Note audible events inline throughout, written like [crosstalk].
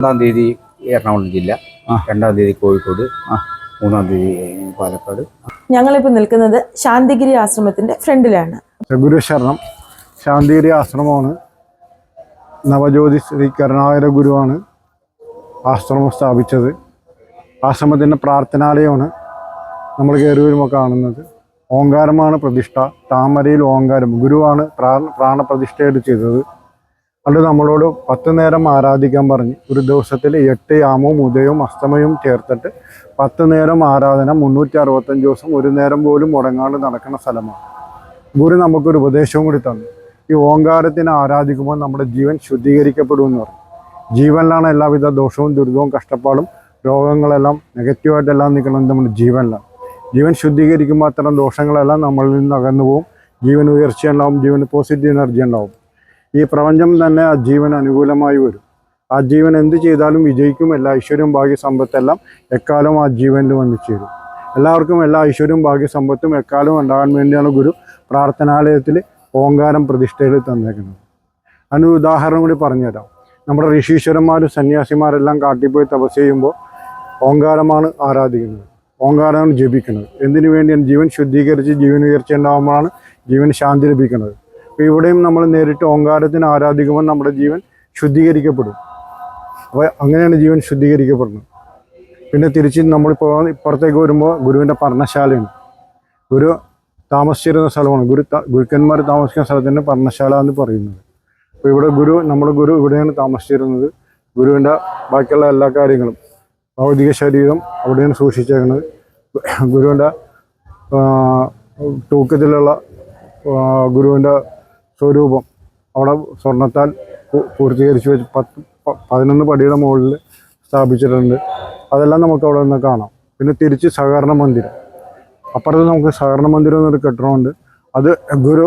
ഒന്നാം തീയതി എറണാകുളം ജില്ല രണ്ടാം തീയതി കോഴിക്കോട് മൂന്നാം തീയതി പാലക്കാട്. ഞങ്ങളിപ്പോൾ നിൽക്കുന്നത് ശാന്തിഗിരി ആശ്രമത്തിന്റെ ഫ്രണ്ടിലാണ്. ഗുരുശരണം ശാന്തിഗിരി ആശ്രമമാണ്. നവജ്യോതി ശ്രീ കരുണാകര ഗുരുവാണ് ആശ്രമം സ്ഥാപിച്ചത്. ആശ്രമത്തിന്റെ പ്രാർത്ഥനാലയമാണ് നമ്മൾ കയറി വരുമ്പോൾ കാണുന്നത്. ഓങ്കാരമാണ് പ്രതിഷ്ഠ. താമരയിൽ ഓങ്കാരം. ഗുരുവാണ് പ്രാ പ്രാണപ്രതിഷ്ഠയായിട്ട് ചെയ്തത്. അത് നമ്മളോട് പത്ത് നേരം ആരാധിക്കാൻ പറഞ്ഞു. ഒരു ദിവസത്തിൽ എട്ട് യാമവും ഉദയവും അസ്തമയവും ചേർത്തിട്ട് പത്ത് നേരം ആരാധന മുന്നൂറ്റി അറുപത്തഞ്ച് ദിവസം ഒരു നേരം പോലും മുടങ്ങാണ്ട് നടക്കുന്ന സ്ഥലമാണ്. ഗുരു നമുക്കൊരു ഉപദേശവും കൂടി തന്നു. ഈ ഓങ്കാരത്തിനെ ആരാധിക്കുമ്പോൾ നമ്മുടെ ജീവൻ ശുദ്ധീകരിക്കപ്പെടുമെന്ന് പറഞ്ഞു. ജീവനിലാണ് എല്ലാവിധ ദോഷവും ദുരിതവും കഷ്ടപ്പാടും രോഗങ്ങളെല്ലാം നെഗറ്റീവായിട്ടെല്ലാം നിൽക്കുന്നത് നമ്മുടെ ജീവനിലാണ്. ജീവൻ ശുദ്ധീകരിക്കുമ്പോൾ അത്തരം ദോഷങ്ങളെല്ലാം നമ്മളിൽ നിന്ന് അകന്നു പോകും. ജീവൻ ഉയർച്ച ഉണ്ടാവും ജീവന് പോസിറ്റീവ് എനർജി ഉണ്ടാവും. ഈ പ്രപഞ്ചം തന്നെ ആ ജീവൻ അനുകൂലമായി വരും. ആ ജീവൻ എന്ത് ചെയ്താലും വിജയിക്കും. എല്ലാ ഐശ്വര്യവും ഭാഗ്യസമ്പത്തെല്ലാം എക്കാലം ആ ജീവനിൽ വന്നു ചേരും. എല്ലാവർക്കും എല്ലാ ഐശ്വര്യവും ഭാഗ്യസമ്പത്തും എക്കാലം ഉണ്ടാകാൻ വേണ്ടിയാണ് ഗുരു പ്രാർത്ഥനാലയത്തിൽ ഓങ്കാരം പ്രതിഷ്ഠയിൽ തന്നേക്കുന്നത്. അതിന് ഉദാഹരണം കൂടി പറഞ്ഞുതരാം. നമ്മുടെ ഋഷീശ്വരന്മാരും സന്യാസിമാരെല്ലാം കാട്ടിപ്പോയി തപസ് ചെയ്യുമ്പോൾ ഓങ്കാരമാണ് ആരാധിക്കുന്നത്. ഓങ്കാരമാണ് ജപിക്കുന്നത്. എന്തിനു വേണ്ടിയാണ്? ജീവൻ ശുദ്ധീകരിച്ച് ജീവൻ ഉയർച്ച ഉണ്ടാകുമ്പോഴാണ് ജീവൻ ശാന്തി ലഭിക്കുന്നത്. അപ്പോൾ ഇവിടെയും നമ്മൾ നേരിട്ട് ഓങ്കാരത്തിന് ആരാധിക്കുമ്പോൾ നമ്മുടെ ജീവൻ ശുദ്ധീകരിക്കപ്പെടും. അപ്പോൾ അങ്ങനെയാണ് ജീവൻ ശുദ്ധീകരിക്കപ്പെടുന്നത്. പിന്നെ തിരിച്ച് നമ്മളിപ്പോൾ ഇപ്പുറത്തേക്ക് വരുമ്പോൾ ഗുരുവിന്റെ പർണശാലയാണ് ഗുരു താമസിച്ചിരുന്ന സ്ഥലമാണ്. ഗുരു ഗുരുക്കന്മാർ താമസിക്കുന്ന സ്ഥലത്തിന്റെ പർണശാല എന്ന് പറയുന്നത്. അപ്പോൾ ഇവിടെ ഗുരു നമ്മുടെ ഗുരു ഇവിടെയാണ് താമസിച്ചിരുന്നത്. ഗുരുവിന്റെ ബാക്കിയുള്ള എല്ലാ കാര്യങ്ങളും ഭൗതിക ശരീരം അവിടെയാണ് സൂക്ഷിച്ചേക്കുന്നത്. ഗുരുവിന്റെ തൂക്കത്തിലുള്ള ഗുരുവിന്റെ സ്വരൂപം. അവിടെ സ്വർണത്താൽ പൂർത്തീകരിച്ച് വെച്ച് പത്ത് പതിനൊന്ന് പടിയുടെ മുകളിൽ സ്ഥാപിച്ചിട്ടുണ്ട്. അതെല്ലാം നമുക്ക് അവിടെ നിന്ന് കാണാം. പിന്നെ തിരിച്ച് സഹകരണ മന്ദിരം. അപ്പുറത്ത് നമുക്ക് സഹകരണ മന്ദിരം എന്നൊരു കെട്ടിടമുണ്ട്. അത് ഗുരു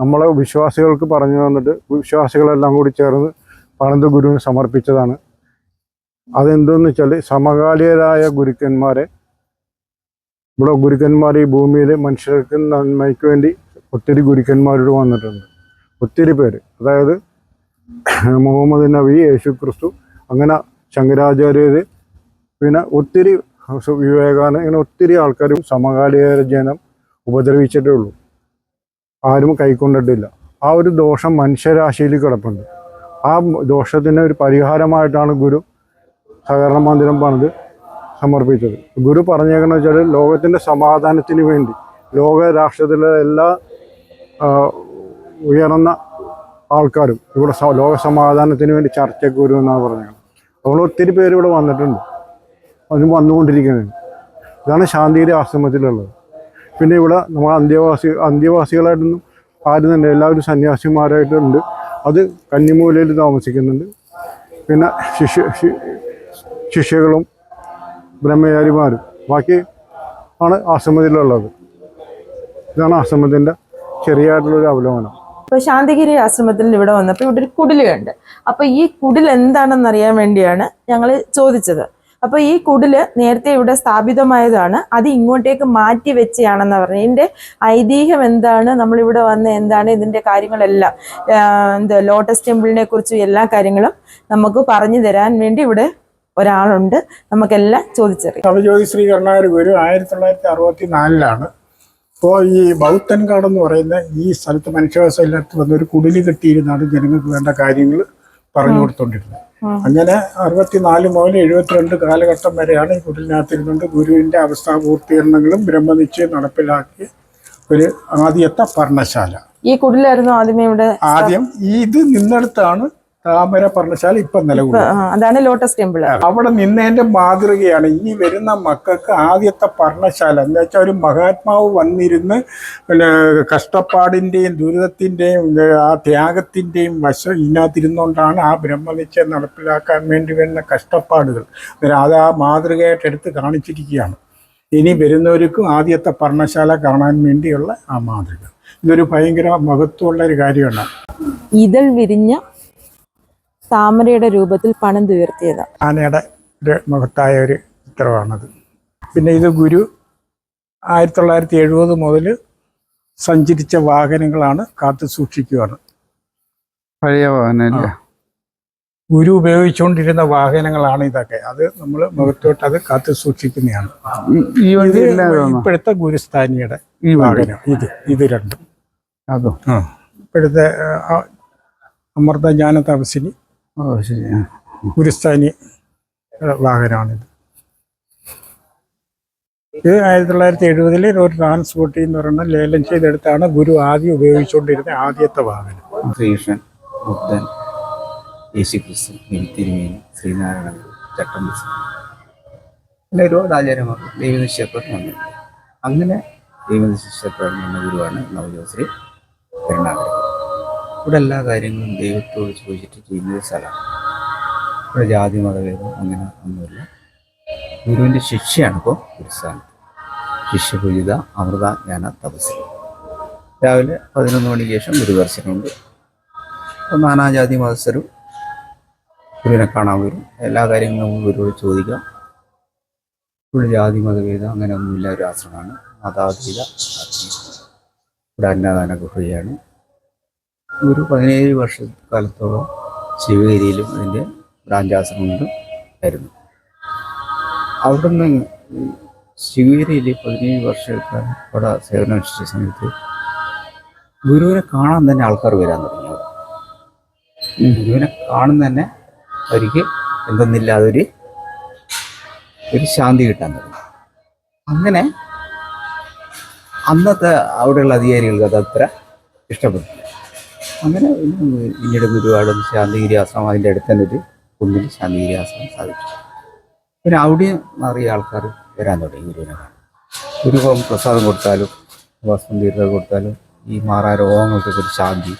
നമ്മളെ വിശ്വാസികൾക്ക് പറഞ്ഞു തന്നിട്ട് വിശ്വാസികളെല്ലാം കൂടി ചേർന്ന് പണിത് ഗുരുവിന് സമർപ്പിച്ചതാണ്. അതെന്തെന്ന് വെച്ചാൽ സമകാലികരായ ഗുരുക്കന്മാരെ ഇവിടെ ഗുരുക്കന്മാർ ഈ ഭൂമിയിൽ മനുഷ്യർക്ക് നന്മയ്ക്ക് വേണ്ടി ഒത്തിരി ഗുരുക്കന്മാരോട് വന്നിട്ടുണ്ട്. ഒത്തിരി പേര്. അതായത് മുഹമ്മദ് നബി യേശു ക്രിസ്തു അങ്ങനെ ശങ്കരാചാര്യർ പിന്നെ ഒത്തിരി വിവേകാനന്ദ ഇങ്ങനെ ഒത്തിരി ആൾക്കാരും സമകാലിക ജനം ഉപദ്രവിച്ചിട്ടേ ഉള്ളൂ ആരും കൈക്കൊണ്ടിട്ടില്ല. ആ ഒരു ദോഷം മനുഷ്യരാശിയിൽ കിടപ്പുണ്ട്. ആ ദോഷത്തിന് ഒരു പരിഹാരമായിട്ടാണ് ഗുരു സഹകരണ മന്ദിരം പണിത് സമർപ്പിച്ചത്. ഗുരു പറഞ്ഞേക്കണെന്ന് വെച്ചാൽ ലോകത്തിന്റെ സമാധാനത്തിന് വേണ്ടി ലോക രാഷ്ട്രത്തിലെ എല്ലാ ഉയർന്ന ആൾക്കാരും ഇവിടെ ലോക സമാധാനത്തിന് വേണ്ടി ചർച്ചയ്ക്ക് വരും എന്നാണ് പറഞ്ഞത് അതുകൊണ്ട് ഒത്തിരി പേര് ഇവിടെ വന്നിട്ടുണ്ട്. അതിന് വന്നുകൊണ്ടിരിക്കുന്നത് ഇതാണ് ശാന്തിയുടെ ആശ്രമത്തിലുള്ളത്. പിന്നെ ഇവിടെ നമ്മൾ അന്ത്യവാസി അന്ത്യവാസികളായിട്ടൊന്നും ആരും തന്നെ എല്ലാവരും സന്യാസിമാരായിട്ടുണ്ട്. അത് കന്നിമൂലയിൽ താമസിക്കുന്നുണ്ട്. പിന്നെ ശിഷ്യ ശിഷ്യകളും ബ്രഹ്മചാരിമാരും ബാക്കി ആണ് ആശ്രമത്തിലുള്ളത്. ഇതാണ് ആശ്രമത്തിന്റെ ചെറിയായിട്ടുള്ളൊരു അവലോകനം. അപ്പൊ ശാന്തിഗിരി ആശ്രമത്തിൽ ഇവിടെ വന്നപ്പോൾ ഇവിടെ ഒരു കുടിൽ കണ്ട് അപ്പൊ ഈ കുടിൽ എന്താണെന്ന് അറിയാൻ വേണ്ടിയാണ് ഞങ്ങൾ ചോദിച്ചത്. അപ്പൊ ഈ കുടിൽ നേരത്തെ ഇവിടെ സ്ഥാപിതമായതാണ്. അത് ഇങ്ങോട്ടേക്ക് മാറ്റി വെച്ചാണെന്ന് പറഞ്ഞു ഇതിന്റെ ഐതിഹ്യം എന്താണ്? നമ്മൾ ഇവിടെ വന്ന് എന്താണ് ഇതിന്റെ കാര്യങ്ങളെല്ലാം എന്താ ലോട്ടസ് ടെമ്പിളിനെ കുറിച്ചും എല്ലാ കാര്യങ്ങളും നമുക്ക് പറഞ്ഞു തരാൻ വേണ്ടി ഇവിടെ ഒരാളുണ്ട്. നമുക്കെല്ലാം ചോദിച്ചറിയാം. ശ്രീ ഗുരു ആയിരത്തി തൊള്ളായിരത്തി അറുപത്തി നാലിലാണ് ഇപ്പോൾ ഈ ബൗത്തൻകാട് എന്ന് പറയുന്ന ഈ സ്ഥലത്ത് മനുഷ്യവാസം ഇല്ലാത്ത വന്ന ഒരു കുടിൽ കെട്ടിയിരുന്നാണ് ജനങ്ങൾക്ക് വേണ്ട കാര്യങ്ങൾ പറഞ്ഞു കൊടുത്തോണ്ടിരുന്നത്. അങ്ങനെ അറുപത്തിനാല് മുതൽ എഴുപത്തിരണ്ട് കാലഘട്ടം വരെയാണ് ഈ കുടിലിനകത്തിരുന്നുകൊണ്ട് ഗുരുവിന്റെ അവസ്ഥാപൂർത്തീകരണങ്ങളും ബ്രഹ്മനിശ്ചയം നടപ്പിലാക്കിയ ഒരു ആദ്യത്തെ പർണശാല ഈ കുടിലായിരുന്നു ആദ്യമേ ഇവിടെ ആദ്യം ഇത് നിന്നെടുത്താണ് താമര പർണശാല ഇപ്പൊ നിലകൊള്ളുന്നത് അതാണ് ലോട്ടസ് ടെമ്പിൾ. അവിടെ നിന്നതിന്റെ മാതൃകയാണ് ഇനി വരുന്ന മക്കൾക്ക് ആദ്യത്തെ പർണശാല. എന്ന് വെച്ചാൽ ഒരു മഹാത്മാവ് വന്നിരുന്ന് പിന്നെ കഷ്ടപ്പാടിന്റെയും ദുരിതത്തിന്റെയും ആ ത്യാഗത്തിന്റെയും വശം ഇതിനകത്തിരുന്നുകൊണ്ടാണ് ആ ബ്രഹ്മനിശ്ചയം നടപ്പിലാക്കാൻ വേണ്ടി വരുന്ന കഷ്ടപ്പാടുകൾ. അത് ആ മാതൃകയായിട്ട് എടുത്ത് കാണിച്ചിരിക്കുകയാണ്. ഇനി വരുന്നവർക്കും ആദ്യത്തെ പർണശാല കാണാൻ വേണ്ടിയുള്ള ആ മാതൃക. ഇതൊരു ഭയങ്കര മഹത്വമുള്ള ഒരു കാര്യമാണ്. ഇതൾ വിരിഞ്ഞ താമരയുടെ രൂപത്തിൽ പണം തീർത്തിയത്. ആനയുടെ ഒരു മഹത്തായ ഒരു ചിത്രമാണത് പിന്നെ ഇത് ഗുരു ആയിരത്തി തൊള്ളായിരത്തി എഴുപത് മുതൽ സഞ്ചരിച്ച വാഹനങ്ങളാണ് കാത്തു സൂക്ഷിക്കുകയാണ് പഴയ വാഹന ഗുരു ഉപയോഗിച്ചുകൊണ്ടിരുന്ന വാഹനങ്ങളാണ് ഇതൊക്കെ. അത് നമ്മൾ മുഖത്തോട്ട് അത് കാത്തു സൂക്ഷിക്കുന്നതാണ്. ഇത് ഇപ്പോഴത്തെ ഗുരുസ്ഥാനിയുടെ ഈ വാഹനം. ഇത് ഇത് രണ്ടും. അതോ. ഇപ്പോഴത്തെ അമൃത ജ്ഞാന തപസ്സിനി ഓ. ഗുരുസ്ഥാനി വാഹനമാണിത്. ഇത് ആയിരത്തി തൊള്ളായിരത്തി എഴുപതിൽ ഒരു ട്രാൻസ്പോർട്ട് എന്ന് പറയുന്ന ലേലം ചെയ്തെടുത്താണ് ഗുരു ആദ്യം ഉപയോഗിച്ചുകൊണ്ടിരുന്ന ആദ്യത്തെ വാഹനം. ശ്രീകൃഷ്ണൻ ബുദ്ധൻ യേശുക്രിസ്തു തിരുമേനി ശ്രീനാരായണ ചട്ടം അങ്ങനെ ഒരുപാട് ആചാര്യന്മാർ ദൈവനിശ്ചയപ്പെട്ട് വന്നിട്ടുണ്ട്. അങ്ങനെ ദൈവനിശ്ചയപ്പെട്ട് വന്ന ഗുരുവാണ് നവജോശ്രീ കരുണാകരൻ ഇവിടെ എല്ലാ കാര്യങ്ങളും ദൈവത്തോട് ചോദിച്ചിട്ട് ചെയ്യുന്ന ഒരു സ്ഥലമാണ്. ഇവിടെ ജാതി മതഭേദം അങ്ങനെ ഒന്നുമില്ല. ഗുരുവിന്റെ ശിക്ഷയാണ് ഇപ്പോൾ ഒരു സ്ഥാനത്ത് ശിഷ്യപൂജിത അമൃത ജ്ഞാന തപസ്. രാവിലെ പതിനൊന്ന് മണിക്ക് ശേഷം ഗുരുദർശനമുണ്ട്. അപ്പോൾ നാനാജാതി മതസ്ഥരും ഗുരുവിനെ കാണാൻ വരും. എല്ലാ കാര്യങ്ങളും നമുക്ക് ഗുരുവോട് ചോദിക്കാം. ഇവിടെ ജാതി മതഭേദം അങ്ങനെ ഒന്നുമില്ല ഒരു ആശ്രമമാണ്. മതാതീത ഇവിടെ അന്നദാനമൊക്കെ ഫ്രീയാണ് ഒരു പതിനേഴ് വർഷക്കാലത്തോളം ശിവഗിരിയിലും അതിന്റെ ബ്രാഞ്ച് ആയിരുന്നു. അവിടുന്ന് നിന്ന് ശിവഗിരിയിൽ പതിനേഴ് വർഷക്കാലം അവിടെ സേവനം അനുഷ്ഠിച്ച സമയത്ത് ഗുരുവിനെ കാണാൻ തന്നെ ആൾക്കാർ വരാൻ തുടങ്ങി അവിടെ. ഈ ഗുരുവിനെ കാണുന്ന തന്നെ അവർക്ക് എന്തെന്നില്ലാതൊരു ഒരു ശാന്തി കിട്ടാൻ തുടങ്ങി. അങ്ങനെ അന്നത്തെ അവിടെയുള്ള അധികാരികൾക്ക് അത് അത്ര ഇഷ്ടപ്പെട്ടു അങ്ങനെ പിന്നെ പിന്നീട് ഗുരുവാട് ശാന്തിഗിരി ആശ്രമം അതിന്റെ അടുത്ത് തന്നെ ഒരു കുന്നിൽ ശാന്തിഗിരി സ്ഥാപിച്ചു. പിന്നെ അവിടെയും നിറയെ ആൾക്കാർ വരാൻ തുടങ്ങി ഗുരുവിനെ കാണാൻ. പ്രസാദം കൊടുത്താലും വസ്ത്രം തീർത്ഥം കൊടുത്താലും ഈ മാറാ രോഗങ്ങൾക്കൊക്കെ ഒരു ശാന്തി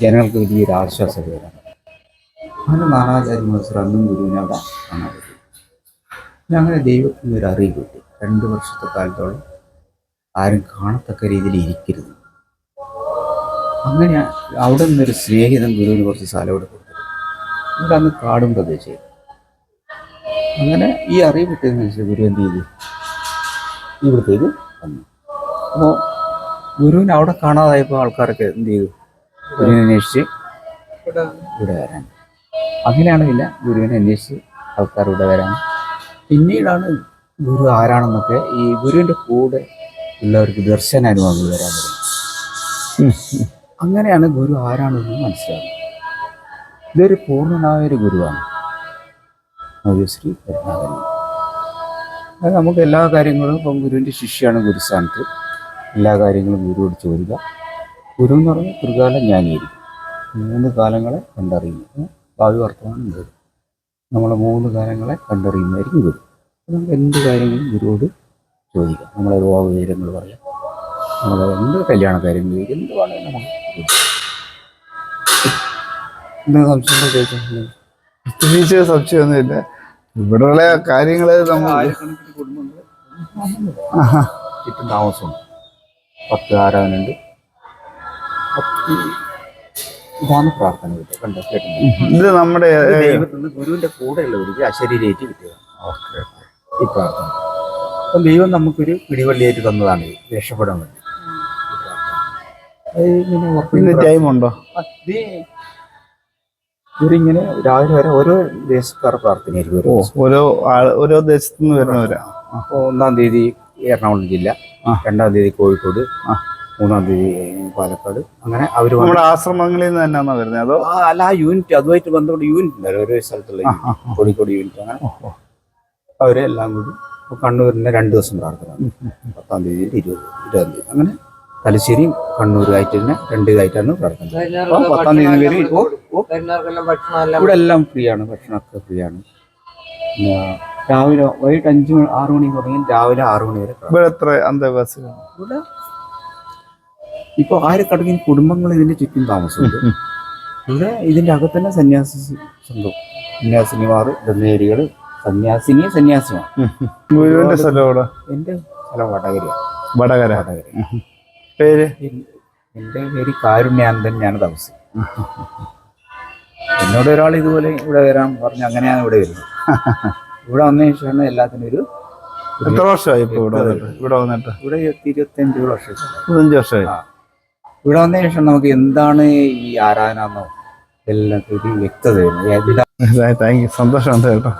ജനങ്ങൾക്ക് വലിയൊരു ആശ്വാസം വരാൻ അങ്ങനെ നാനാചാര്യ മത്സരം അന്നും ഗുരുവിനെ അവിടെ കാണാൻ പറ്റും. അങ്ങനെ ദൈവത്തിന് ഒരു അറിവ് കിട്ടി. രണ്ട് വർഷത്തെ കാലത്തോളം ആരും കാണത്തക്ക രീതിയിൽ ഇരിക്കരുത്. അങ്ങനെ അവിടെ നിന്നൊരു സ്നേഹിതൻ ഗുരുവിന് കുറച്ച് സ്ഥലം ഇവിടെ കൊടുത്തു. ഇവിടെ അന്ന് കാടും പ്രദേശം അങ്ങനെ ഈ അറിവ് കിട്ടിയതിനനുസരിച്ച് ഗുരു എന്ത് ചെയ്തു? ഇവിടത്തേക്ക് വന്നു. അപ്പോൾ ഗുരുവിനെ അവിടെ കാണാതായപ്പോൾ ആൾക്കാരൊക്കെ എന്ത് ചെയ്തു? ഗുരുവിനെ അന്വേഷിച്ച് ഇവിടെ വരാൻ. അങ്ങനെയാണെന്നില്ല ഗുരുവിനെ അന്വേഷിച്ച് ആൾക്കാർ ഇവിടെ വരാൻ. പിന്നീടാണ് ഗുരു ആരാണെന്നൊക്കെ ഈ ഗുരുവിന്റെ കൂടെ ഉള്ളവർക്ക് ദർശന അനുഭവങ്ങൾ വരാൻ തുടങ്ങി. അങ്ങനെയാണ് ഗുരു ആരാണെന്ന് മനസ്സിലാകുന്നത് ഇതൊരു പൂർണനായ ഒരു ഗുരുവാണ്. നവ്യശ്രീ കരുണാകരൻ. അത് നമുക്ക് എല്ലാ കാര്യങ്ങളും ഇപ്പം ഗുരുവിന്റെ ശിഷ്യാണ് ഗുരുസ്ഥാനത്ത് എല്ലാ കാര്യങ്ങളും ഗുരുവോട് ചോദിക്കുക. ഗുരു എന്ന് പറഞ്ഞാൽ ത്രികാല ജ്ഞാനിയായിരിക്കും മൂന്ന് കാലങ്ങളെ കണ്ടറിയുന്നു. ഭാവി വർത്തമാനം ഗുരു. നമ്മളെ മൂന്ന് കാലങ്ങളെ കണ്ടറിയുന്നതായിരിക്കും ഗുരു. നമുക്ക് എന്ത് കാര്യങ്ങളും ഗുരുവോട് ചോദിക്കാം. നമ്മളെ രോഗവിവരങ്ങൾ പറയാം. നമ്മളെ എന്ത് കല്യാണ കാര്യം എന്ത് വേണമെങ്കിലും നമുക്ക് പ്രത്യേകിച്ച് സംശയമൊന്നുമില്ല. ഇവിടെയുള്ള കാര്യങ്ങൾ നമ്മൾ ചുറ്റും താമസമുണ്ട് പത്ത് ആരാധനുണ്ട് പത്ത്. ഇതാണ് പ്രാർത്ഥന കിട്ടുക കണ്ടോ? കേട്ടിട്ടുണ്ടോ? ഇത് നമ്മുടെ ഗുരുവിന്റെ ദൈവത്തിന് ഗുരുവിന്റെ കൂടെയുള്ളവർക്ക് അശരീരേറ്റ് കിട്ടുക ഓക്കെ ഈ പ്രാർത്ഥന. അപ്പം ദൈവം നമുക്കൊരു പിടിവള്ളിയായിട്ട് തന്നതാണ് രക്ഷപ്പെടാൻ വേണ്ടി. ടൈം ഉണ്ടോ? അത് ഇവരിങ്ങനെ രാവിലെ വരെ ഓരോ ദേശക്കാർ പ്രാർത്ഥനയായിരിക്കും ഓരോ ഓരോ ദേശത്തു നിന്ന് വരുന്നവരാ? അപ്പോൾ ഒന്നാം തീയതി എറണാകുളം ജില്ല. രണ്ടാം തീയതി കോഴിക്കോട് മൂന്നാം തീയതി പാലക്കാട്. അങ്ങനെ അവർ നമ്മുടെ ആശ്രമങ്ങളിൽ നിന്ന് തന്നെയാണോ വരുന്നത്? അതോ അല്ല ആ യൂണിറ്റ് അതുമായിട്ട് ബന്ധപ്പെട്ട യൂണിറ്റ് ഉണ്ടല്ലോ ഓരോ സ്ഥലത്തുള്ള. കോഴിക്കോട് യൂണിറ്റ് അങ്ങനെ. അവരെല്ലാം കൂടി കണ്ണൂരിന് രണ്ട് ദിവസം പ്രാർത്ഥന. പത്താം തീയതി ഇരുപത് ഇരുപതാം തീയതി. അങ്ങനെ തലശ്ശേരിയും കണ്ണൂരുമായിട്ട് തന്നെ രണ്ട് ഇതായിട്ടാണ് പ്രാർത്ഥന അപ്പോൾ പത്താം തീയതി വരെ ഇപ്പോൾ ഇവിടെ എല്ലാം ഫ്രീ ആണ് ഭക്ഷണമൊക്കെ ഫ്രീ ആണ് രാവിലെ വൈകിട്ട് അഞ്ച് മണി ആറ് മണി തുടങ്ങി രാവിലെ ആറ് മണി വരെ. ഇവിടെ എത്ര അന്തേവാസികൾ ഇവിടെ ഇപ്പോൾ ആയിരക്കണക്കിന് കുടുംബങ്ങൾ ഇതിന്റെ ചുറ്റും താമസമുണ്ട് [laughs] ഇവിടെ ഇതിന്റെ അകത്ത് തന്നെ സന്യാസി സംഘം സന്യാസിനിമാർ ബ്രഹ്മചാരികൾ സന്യാസിനി സന്യാസിമാർ. [laughs] ഗുരുവിന്റെ സ്ഥലം എന്റെ സ്ഥലം വടകരയാണ്. വടകര. വടകര. പേര്? എന്റെ പേര് കാരുണ്യാനന്ദൻ ഞാൻ താമസി എന്നോട് ഒരാൾ ഇതുപോലെ ഇവിടെ വരാൻ പറഞ്ഞു അങ്ങനെയാണ് ഇവിടെ വരുന്നത്. ഇവിടെ വന്നതിന് ശേഷമാണ് എല്ലാത്തിനും ഒരു എത്ര വർഷമായി ഇപ്പോൾ ഇവിടെ വന്നിട്ട്? ഇവിടെ വന്നിട്ട്? ഇവിടെ ഇരുപത്തിയഞ്ച് വർഷം വർഷമായി? ഇവിടെ വന്നതിന് ശേഷം നമുക്ക് എന്താണ് ഈ ആരാധന എന്നോ എല്ലാത്തിനും വ്യക്തത എല്ലാ [laughs] താങ്ക് യു സന്തോഷമുണ്ട് കേട്ടോ.